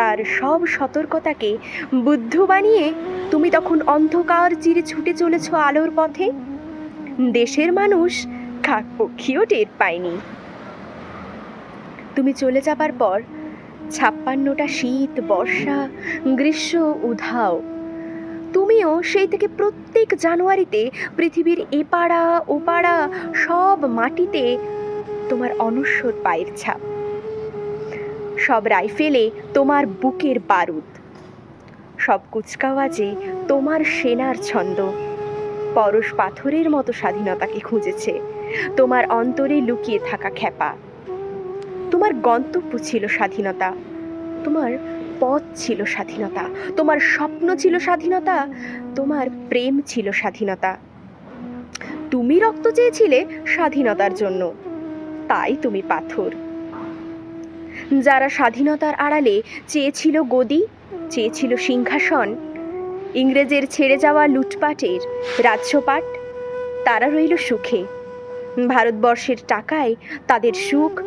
তার সব সতর্কতাকে বুদ্ধ বানিয়ে তুমি তখন অন্ধকার চিরে ছুটে চলেছ আলোর পথে। দেশের মানুষ কাকপক্ষীও টের পায়নি। তুমি চলে যাবার পর ছাপ্পান্নটা শীত, বর্ষা, গ্রীষ্ম, উধাও। তুমিও সেই থেকে প্রত্যেক জানুয়ারিতে পৃথিবীর এপাড়া, ওপাড়া সব মাটিতে তোমার অনশ্বর পায়ের ছাপ। সব রাইফেলে তোমার বুকের বারুদ। সব কুচকাওয়াজে তোমার সেনার ছন্দ। পরশ পাথরের মতো স্বাধীনতাকে খুঁজেছে। তোমার অন্তরে লুকিয়ে থাকা খ্যাপা। তোমার গন্তব্য ছিল স্বাধীনতা। তোমার পথ ছিল স্বাধীনতা। তোমার স্বপ্ন ছিল স্বাধীনতা। তোমার প্রেম ছিল স্বাধীনতা। তুমি রক্ত চেয়েছিলে স্বাধীনতার জন্য। তাই তুমি পাথর। যারা স্বাধীনতার আড়ালে চেয়েছিল গদি, চেয়েছিল সিংহাসন, ইংরেজের ছেড়ে যাওয়া লুটপাটের রাজ্যপাট তারা রইল সুখে। ভারতবর্ষের টাকায় তাদের সুখ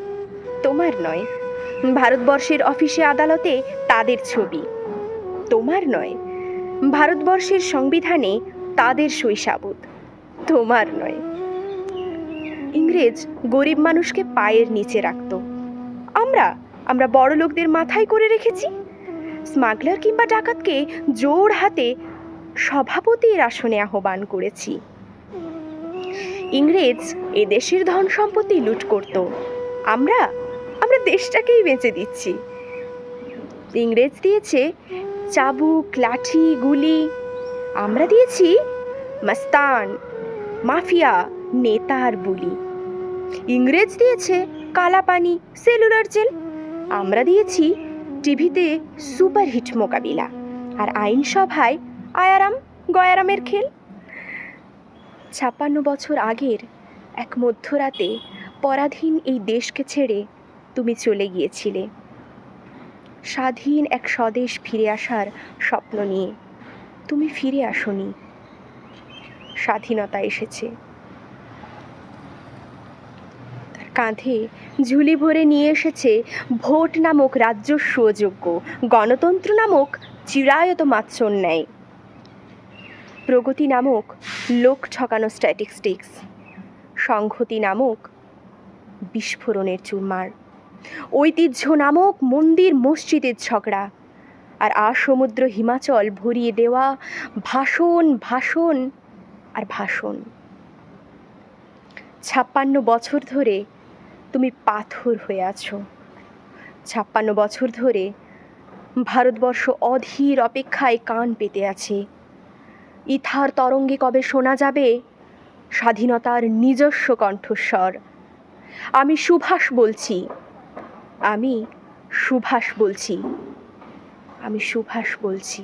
তোমার নয়। ভারতবর্ষের অফিসে আদালতে তাদের ছবি তোমার নয়। ভারতবর্ষের সংবিধানে তাদের শৈশাবত তোমার নয়। ইংরেজ গরিব মানুষকে পায়ের নিচে রাখত। আমরা আমরা বড় লোকদের মাথায় করে রেখেছি। স্মাগলার কিংবা ডাকাতকে জোর হাতে সভাপতির আসনে আহ্বান করেছি। ইংরেজ এ দেশের ধন সম্পত্তি লুট করত। আমরা আমরা দেশটাকেই বেঁচে দিচ্ছি। ইংরেজ দিয়েছে চাবুক, লাঠি, গুলি। আমরা দিয়েছি মাস্তান, মাফিয়া, নেতার বুলি। ইংরেজ দিয়েছে কালাপানি, সেলুলার জেল। আমরা দিয়েছি টিভিতে সুপারহিট মোকাবিলা আর আইনসভায় আয়ারাম গয়ারামের খেল। ছাপ্পান্ন বছর আগের এক মধ্যরাতে পরাধীন এই দেশকে ছেড়ে তুমি চলে গিয়েছিলে। স্বাধীন এক স্বদেশ ফিরে আসার স্বপ্ন নিয়ে তুমি ফিরে আসনি। স্বাধীনতা এসেছে তার কাঁধে ঝুলি ভরে নিয়ে এসেছে ভোট নামক রাজ্য যোগ্য গণতন্ত্র নামক চিরায়ত মাৎসর ন্যায় প্রগতি নামক লোক ঠকানো স্ট্যাটিস্টিক্স সংহতি নামক বিস্ফোরণের চুরমার। ঐতিহ্য নামক মন্দির মসজিদের ঝগড়া। আর আসমুদ্র হিমাচল ভরিয়ে দেওয়া ভাষণ ভাষণ আর ভাষণ। ছাপ্পান্ন বছর ধরে তুমি পাথর হয়ে আছো। ছাপ্পান্ন বছর ধরে ভারতবর্ষ অধীর অপেক্ষায় কান পেতে আছে। ইথার তরঙ্গে কবে শোনা যাবে? স্বাধীনতার নিজস্ব কণ্ঠস্বর। আমি সুভাষ বলছি। আমি সুভাষ বলছি। আমি সুভাষ বলছি।